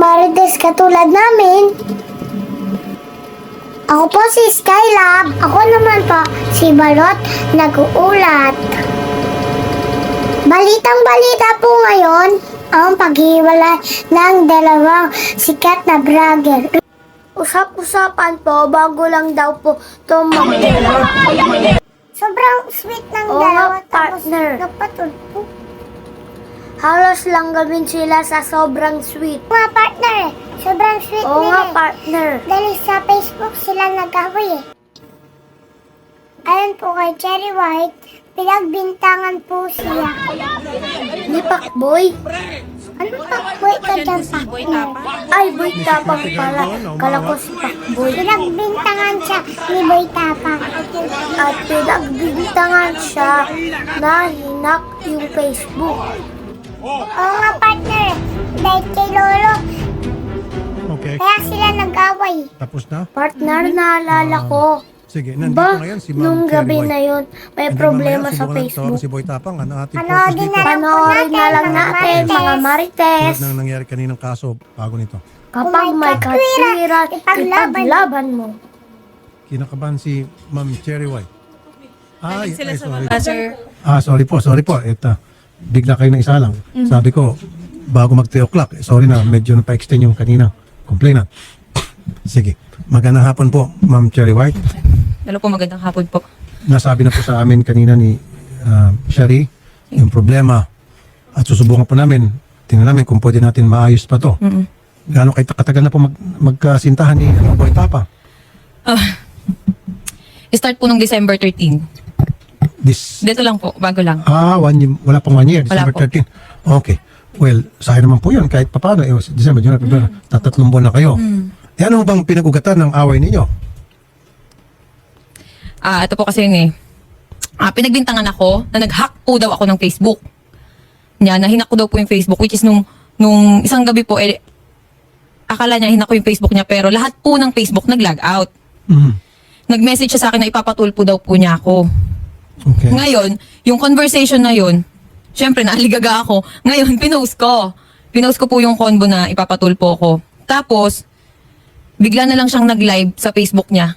marites katulad namin. Ako po si Skylab. Ako naman po si Balot nag-uulat. Balitang balita po ngayon ang paghiwalay ng dalawang sikat na vlogger. Usap-usapan po bago lang daw po tumag. Sobrang sweet ng Oo dalawa nga, tapos partner. nagpatulpo. Halos lang gawin sila sa sobrang sweet. Mga partner eh. Sobrang sweet Oo nila nga, eh. partner. Dahil sa Facebook sila nag-away eh. Ayon po kay Cherry White, pinagbintangan po siya. Ni Pakboy? Ano pa boy ka dyan, partner? Ay, boy tapang pala. Kala ko si Pakboy. Pinagbintangan siya ni Boy Tapang. At pinagbintangan siya na hinak yung Facebook. Oo nga, partner. Dahil kay Lolo, Okay. kaya sila nag-away. Tapos na? Partner, naalala ko. Sige, nandito Ba, ngayon si Ma'am nung gabi White. na yun, may And problema sa Facebook. Si Boy Tapang, ano ating purpose dito. na lang. Panoorin na lang natin, mga marites. Tulad ng nangyari kaninang kaso, bago nito. Kapag Kung may katwiran, ipaglaban. mo. Kinakabahan si Ma'am Cherry White. Ay, ay, sorry. Ah, sorry po, sorry po. Ito, bigla kayo na isa lang. Mm. Sabi ko, bago mag 3 o'clock, eh, sorry na, medyo na-extend yung kanina. Complainant. Sige. Magandang hapon po, Ma'am Cherry White. Hello po, magandang hapon po. Nasabi na po sa amin kanina ni uh, Sherry yung problema at susubukan po namin, tingnan namin kung pwede natin maayos pa to. Mm-mm. Gaano kayo katagal na po mag, magkasintahan ni ano, Boy Tapa? Start po nung December 13. This, Dito lang po, bago lang. ah, one year, wala pang one year, Wala December po. 13. Okay. Well, sa akin naman po yun, kahit papaano, eh, December, January, February, tatatlong buwan na kayo. Eh, ano bang pinag-ugatan ng away ninyo? Ah, ito po kasi yun eh. Ah, pinagbintangan ako na nag-hack po daw ako ng Facebook. Niya, na hinak ko daw po yung Facebook, which is nung, nung isang gabi po, eh, akala niya hinak ko yung Facebook niya, pero lahat po ng Facebook nag-log out. Mhm. Nag-message siya sa akin na ipapatulpo daw po niya ako. Okay. Ngayon, yung conversation na yun, syempre naaligaga ako. Ngayon, pinost ko. Pinost ko po yung convo na ipapatulpo ko. Tapos, bigla na lang siyang nag-live sa Facebook niya.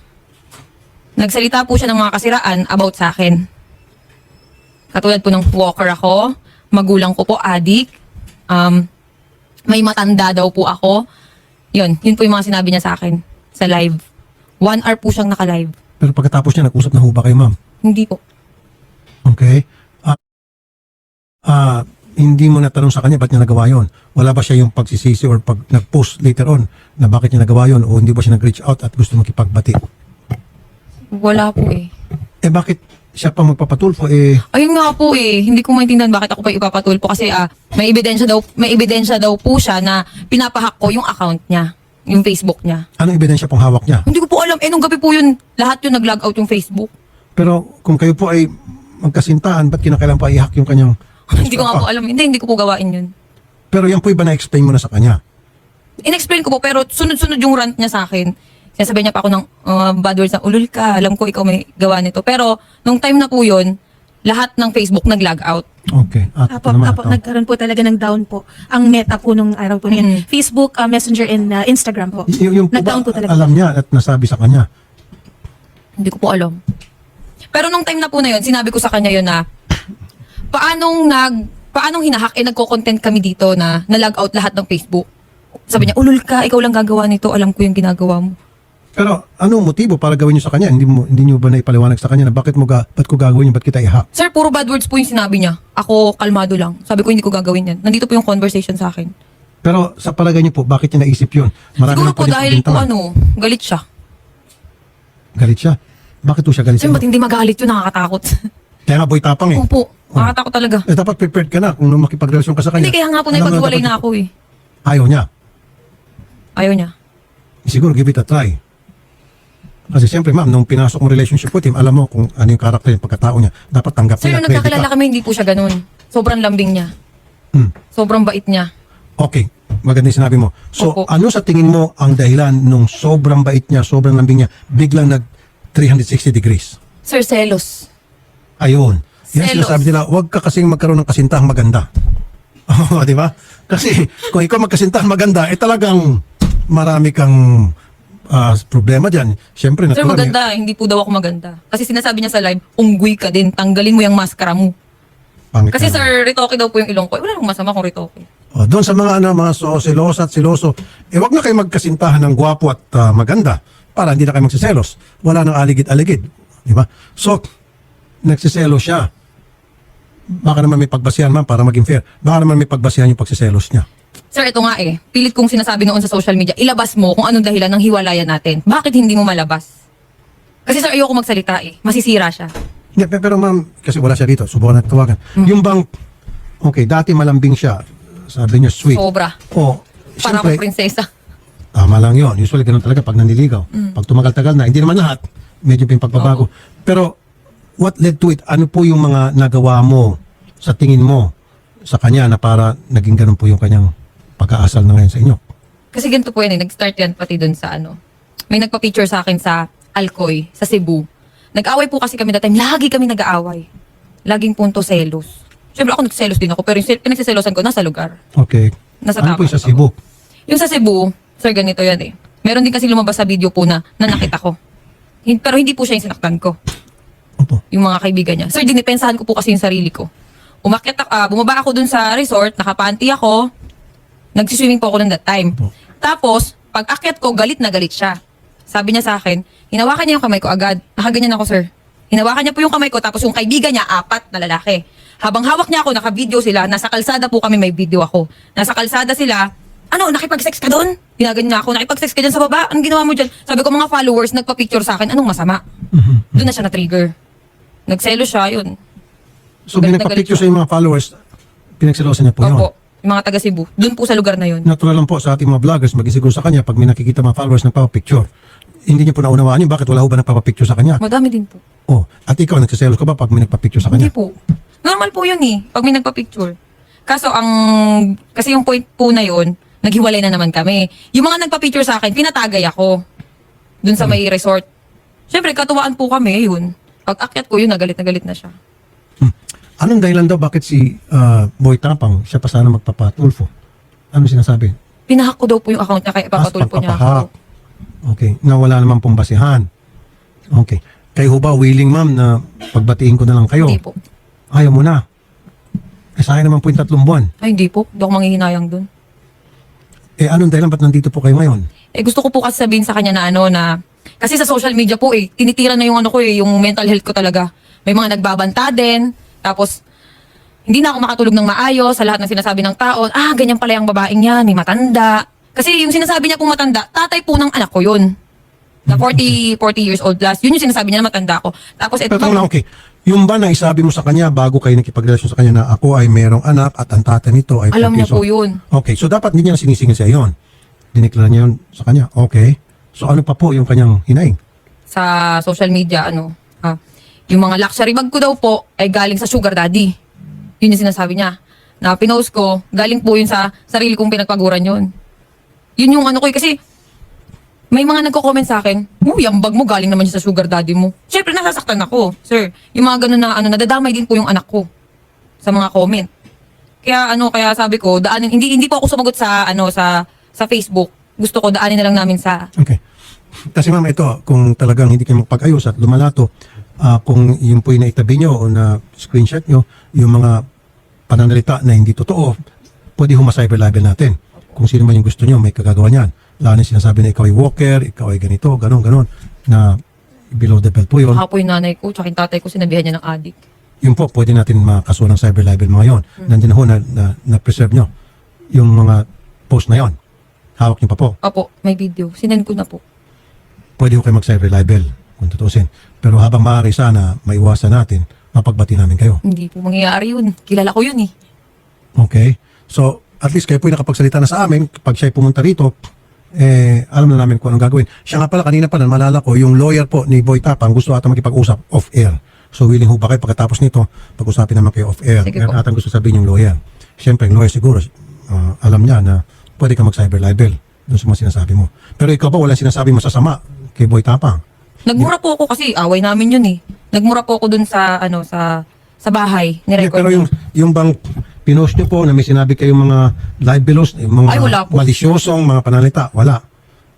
Nagsalita po siya ng mga kasiraan about sa akin. Katulad po ng walker ako, magulang ko po, adik, um, may matanda daw po ako. Yun, yun po yung mga sinabi niya sa akin sa live. One hour po siyang naka-live. Pero pagkatapos niya, nag-usap na ho ba kayo, ma'am? Hindi po. Okay. Ah, ah, hindi mo natanong sa kanya ba't niya nagawa yon? Wala ba siya yung pagsisisi or pag nag-post later on na bakit niya nagawa yon o hindi ba siya nag-reach out at gusto makipagbati? Wala po eh. Eh bakit siya pa magpapatulfo eh Ayun nga po eh, hindi ko maintindihan bakit ako pa ipapatulpo kasi ah, may ebidensya daw may ebidensya daw po siya na pinapahack ko yung account niya, yung Facebook niya. anong ebidensya pong hawak niya? Hindi ko po alam, eh nung gabi po yun, lahat yun nag-log out yung Facebook. Pero kung kayo po ay magkasintahan, ba't kinakailangan pa i-hack yung kanyang hindi ko nga po alam, hindi, hindi ko po gawain yun. Pero yan po iba na-explain mo na sa kanya. In-explain ko po pero sunod-sunod yung rant niya sa akin. Sinasabi niya pa ako ng uh, bad words na ulul ka, alam ko ikaw may gawa nito. Pero nung time na po yun, lahat ng Facebook nag-log out. Okay. At Apo, naman. apo, nagkaroon po talaga ng down po. Ang meta po nung araw po na yun. Mm. Facebook, uh, Messenger, and uh, Instagram po. Y- yung po ba, po talaga. alam niya at nasabi sa kanya. Hindi ko po alam. Pero nung time na po na yun, sinabi ko sa kanya yun na, paanong nag, paanong hinahak, eh nagko-content kami dito na na-log out lahat ng Facebook. Sabi niya, ulul ka, ikaw lang gagawa nito, alam ko yung ginagawa mo. Pero anong motibo para gawin niyo sa kanya? Hindi mo hindi niyo ba naipaliwanag sa kanya na bakit mo ga, ba't ko gagawin yun, ba't kita i-hack? Sir, puro bad words po yung sinabi niya. Ako, kalmado lang. Sabi ko, hindi ko gagawin yan. Nandito po yung conversation sa akin. Pero sa palagay niyo po, bakit niya naisip yun? Siguro nang po pwedeng dahil po ano, galit siya. Galit siya. Bakit po siya galit Sir, ba't hindi magalit yun? Nakakatakot. Kaya nga boy tapang eh. Opo, nakakatakot talaga. Eh dapat prepared ka na kung nung makipagrelasyon ka sa kanya. Hindi, kaya nga po Alam mo naipaghiwalay dapat- na ako eh. Ayaw niya. Ayaw niya. Siguro give it a try. Kasi siyempre ma'am, nung pinasok mo relationship with him, alam mo kung ano yung karakter, yung pagkatao niya. Dapat tanggap Sir, niya. nung at ready nagkakilala ka. kami, hindi po siya ganun. Sobrang lambing niya. Hmm. Sobrang bait niya. Okay, maganda yung sinabi mo. So, Opo. ano sa tingin mo ang dahilan nung sobrang bait niya, sobrang lambing niya, biglang nag 360 degrees? Sir, selos. Ayun. Yan Selos. sinasabi nila, huwag ka kasing magkaroon ng kasintahang maganda. Oo, di ba? Kasi kung ikaw magkasintahan maganda, eh talagang marami kang ah, problema dyan. Siyempre, Sir, natural, maganda. Hindi po daw ako maganda. Kasi sinasabi niya sa live, unggoy ka din. Tanggalin mo yung maskara mo. pangit Kasi ka. sir, ritoke daw po yung ilong ko. Eh, Wala namang masama kung ritoke. O, doon sa mga ano, mga so, selosa at siloso, eh wag na kayo magkasintahan ng gwapo at ah, maganda para hindi na kayo magsiselos. Wala nang aligid-aligid. Di ba? So, nagsiselo siya. Baka naman may pagbasihan man para maging fair. Baka naman may pagbasihan yung pagsiselos niya. Sir, ito nga eh. Pilit kong sinasabi noon sa social media, ilabas mo kung anong dahilan ng hiwalayan natin. Bakit hindi mo malabas? Kasi sir, ayoko magsalita eh. Masisira siya. Yeah, pe- pero ma'am, kasi wala siya dito, subukan natin tawagan. Mm. Yung bang, okay, dati malambing siya, sabi niya sweet. Sobra. O, Para siyempre, akong prinsesa. tama lang yon. Usually, ganun talaga pag nanliligaw. Mm. Pag tumagal-tagal na, hindi naman lahat, medyo may pagbabago. Pero, what led to it? Ano po yung mga nagawa mo sa tingin mo sa kanya na para naging ganun po yung kanyang pag-aasal na ngayon sa inyo? Kasi ganito po yan eh. Nag-start yan pati dun sa ano. May nagpa-picture sa akin sa Alcoy, sa Cebu. Nag-away po kasi kami that time. Lagi kami nag-aaway. Laging punto selos. Siyempre ako nagselos din ako, pero yung sel- pinagsiselosan ko nasa lugar. Okay. Nasa ano po yung sa Tacloban Cebu? Yung sa Cebu, sir, ganito yan eh. Meron din kasi lumabas sa video po na nanakit ako. Hin- Pero hindi po siya yung sinaktan ko. Opo. Yung mga kaibigan niya. Sir, dinipensahan ko po kasi yung sarili ko. Umakyat ako, ah, bumaba ako dun sa resort, nakapanty ako, nagsiswimming po ako nun that time. Opo. Tapos, pag akyat ko, galit na galit siya. Sabi niya sa akin, hinawakan niya yung kamay ko agad. Nakaganyan ako, sir. Hinawakan niya po yung kamay ko, tapos yung kaibigan niya, apat na lalaki. Habang hawak niya ako, naka-video sila. Nasa kalsada po kami, may video ako. Nasa kalsada sila, ano, nakipag-sex ka doon? Ginaganyan niya ako, nakipag-sex ka dyan sa baba? Anong ginawa mo dyan? Sabi ko, mga followers, nagpa-picture sa akin, anong masama? Doon na siya na-trigger. Nagselo siya, yun. So, Galit na galit nagpa-picture sa siya. yung mga followers, pinagsilosan niya po yun. Opo, mga taga Cebu. Doon po sa lugar na yun. natural lang po sa ating mga vloggers, maging siguro sa kanya, pag may nakikita mga followers nagpapapicture, hindi niyo po naunawaan yun, bakit wala ho ba nagpapapicture sa kanya? Madami din po. Oh, at ikaw, nagsiselos ka ba pag may nagpapicture sa Hindi kanya? po. Normal po yun eh, pag may nagpa-picture. Kaso ang, kasi yung point po na yun, naghiwalay na naman kami. Yung mga nagpa-picture sa akin, pinatagay ako. Dun sa may resort. Siyempre, katuwaan po kami, yun. Pag akyat ko, yun, nagalit na galit na siya. Anong dahilan daw bakit si ah, Boy Tapang, siya pa sana magpapatulfo? Ano sinasabi? Pinahack ko daw po yung account niya, kaya ipapatulpo niya pagpapahak. ako. Okay, na wala naman pong basihan. Okay. Kayo ho ba willing ma'am na pagbatiin ko na lang kayo? Hindi po. Ayaw mo na. Eh, sayang naman po yung tatlong buwan. Ay, hindi po. Hindi ako manghihinayang dun. Eh, anong dahilan ba't nandito po kayo ngayon? Eh, gusto ko po kasi sabihin sa kanya na ano na, kasi sa social media po eh, tinitira na yung ano ko eh, yung mental health ko talaga. May mga nagbabanta din, tapos, hindi na ako makatulog ng maayos sa lahat ng sinasabi ng tao. Ah, ganyan pala yung babaeng yan, may matanda. Kasi yung sinasabi niya pong matanda, tatay po ng anak ko yun. Na 40, 40 years old plus. Yun yung sinasabi niya na matanda ko. Tapos, ito, Pero lang, okay. Yung ba na isabi mo sa kanya bago kayo nakipagrelasyon sa kanya na ako ay merong anak at ang tatay nito ay alam niya 40 years po yun. Okay, so dapat hindi niya sinisingil sa yon. Diniklara niya yun sa kanya. Okay. So ano pa po yung kanyang hinaing? Sa social media, ano, ah, yung mga luxury bag ko daw po ay galing sa sugar daddy. Yun yung sinasabi niya. Na pinost ko, galing po yun sa sarili kong pinagpaguran yun. Yun yung ano ko eh, kasi may mga nagko-comment sa akin, Uy, ang bag mo galing naman yun sa sugar daddy mo. Siyempre, nasasaktan ako, sir. Yung mga ganun na, ano, nadadamay din po yung anak ko sa mga comment. Kaya ano, kaya sabi ko, daanin, hindi, hindi po ako sumagot sa, ano, sa, sa Facebook. Gusto ko, daanin na lang namin sa, Okay. Kasi ma'am, ito, kung talagang hindi kayo magpag-ayos at lumalato, ah, kung yun po yung naitabi nyo o na screenshot nyo, yung mga pananalita na hindi totoo, pwede humacyber libel natin. Kung sino man yung gusto nyo, may kagagawa niyan. Lalo na sinasabi na ikaw ay walker, ikaw ay ganito, ganon, ganon, na below the belt po yun. Baka po yung nanay ko, tsaka yung tatay ko, sinabihan niya ng adik. Yun po, pwede natin makasuhan ng cyber libel mga yon. Nandiyan na ho na, na, na preserve nyo yung mga post na yon. Hawak nyo pa po. Opo, may video. Sinend ko na po. Pwede ko kayo mag-cyber libel kung tutusin. Pero habang maaari sana maiwasan natin, mapagbati namin kayo. Hindi po mangyayari yun. Kilala ko yun eh. Okay? So, at least kayo po yung nakapagsalita na sa amin. Kapag siya ay pumunta rito, eh, alam na namin kung anong gagawin. Siya nga pala, kanina pa, malala ko, yung lawyer po ni Boy Tapang gusto ata makipag-usap off-air. So, willing ho ba kayo pagkatapos nito, pag-usapin naman kayo off-air. Sige Meron po. atang gusto sabihin yung lawyer. Siyempre, yung lawyer siguro, ah, alam niya na pwede ka mag-cyber libel dun sa mga sinasabi mo. Pero ikaw ba, walang sinasabi masasama kay Boy Tapang? Nagmura po ako kasi away namin yun eh. Nagmura po ako dun sa, ano, sa, sa bahay. Hindi, Nirecord pero yung, yung bang pinost nyo po na may sinabi kayong mga libelos, yung mga Ay, wala po. malisyosong mga panalita. Wala.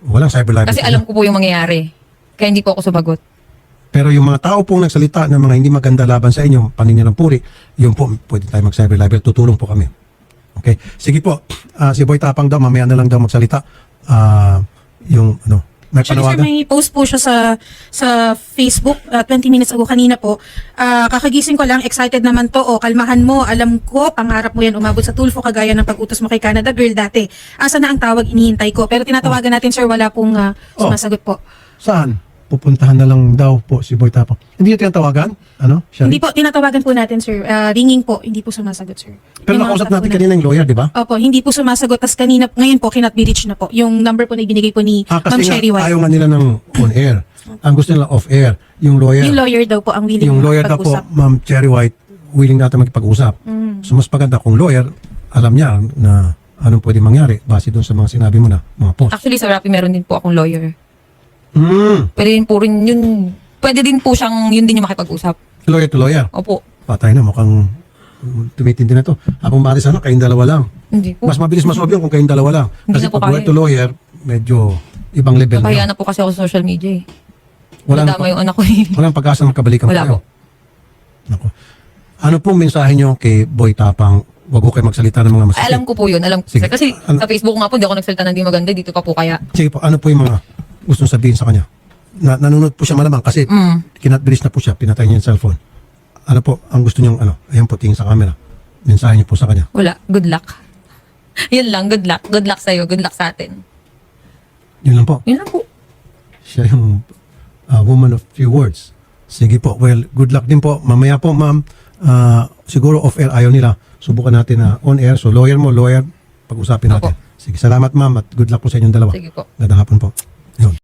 Walang cyber libel. Kasi alam ko po yung mangyayari. Kaya hindi po ako sumagot. Pero yung mga tao pong nagsalita ng mga hindi maganda laban sa inyo, paninira ng puri, yun po, pwede tayo mag-cyber libel. Tutulong po kami. Okay? Sige po, ah, si Boy Tapang daw, mamaya na lang daw magsalita. Ah, yung, ano, Actually, sir, may post po siya sa sa Facebook uh, 20 minutes ago kanina po. Ah, kakagising ko lang, excited naman to. O, kalmahan mo. Alam ko, pangarap mo yan umabot sa Tulfo kagaya ng pag-utos mo kay Canada Girl dati. Asa na ang tawag, inihintay ko. Pero tinatawagan natin, sir, wala pong ah, Oh. sumasagot po. Saan? Pupuntahan na lang daw po si Boy Tapang. Hindi niyo tinatawagan? Ano? Siya Hindi po, tinatawagan po natin, sir. Ah, ringing po, hindi po sumasagot, sir. Pero Yung mga nakausap staff natin po kanina yung lawyer, di ba? Opo, hindi po sumasagot. Tapos kanina, ngayon po, cannot be reached na po. Yung number po na ibinigay po ni Ah, Ma'am kasi Sherry nga, White. ayaw nga nila ng on-air. Ang gusto nila off-air. Yung lawyer, Yung lawyer daw po ang willing yung lawyer daw po, makipag-usap. Ma'am Cherry White, willing natin makipag-usap. Mm. So mas maganda kung lawyer, alam niya na anong pwede mangyari base doon sa mga sinabi mo na mga post. Actually, sa Rappi meron din po akong lawyer. Mm, Pwede din po rin yun, pwede din po siyang yun din yung makipag-usap. lawyer to lawyer. Opo. Patay na, mukhang tumitindi na to. Habang mali sana, kayong dalawa lang. Hindi po. Mas mabilis masolve yun kung kayong dalawa lang. Hindi Kasi na po pag lawyer kaya. to lawyer, medyo ibang level na. na po kasi ako sa social media eh. Walang, Nadama yung anak ko eh. walang pag-asa magkabalikan Wala kayo. po. Naku. Ano pong mensahe nyo kay Boy Tapang? Huwag ko kayo magsalita ng mga masakit. Alam ko po yun. Alam ko. Sige. Kasi Ano- sa Facebook nga po, hindi ako nagsalita ng di maganda. Dito pa po kaya. Sige po, ano po yung mga gustong sabihin sa kanya? Na, nanunod po siya malamang kasi Mm. kinatbilis na po siya, pinatay niya yung cellphone. Ano po, ang gusto niyong ano, ayan po, tingin sa camera. Mensahe niyo po sa kanya. Wala. Good luck. yun lang. Good luck. Good luck sa'yo. Good luck sa atin. Yun lang po. Yun lang po. Siya yung uh, woman of few words. Sige po, well, good luck din po. Mamaya po, ma'am, uh, siguro off-air ayaw nila. Subukan natin na on-air. So, lawyer mo, lawyer, pag-usapin natin. Opo. Sige, salamat ma'am at good luck po sa inyong dalawa. Sige po. Gandang hapon po. León.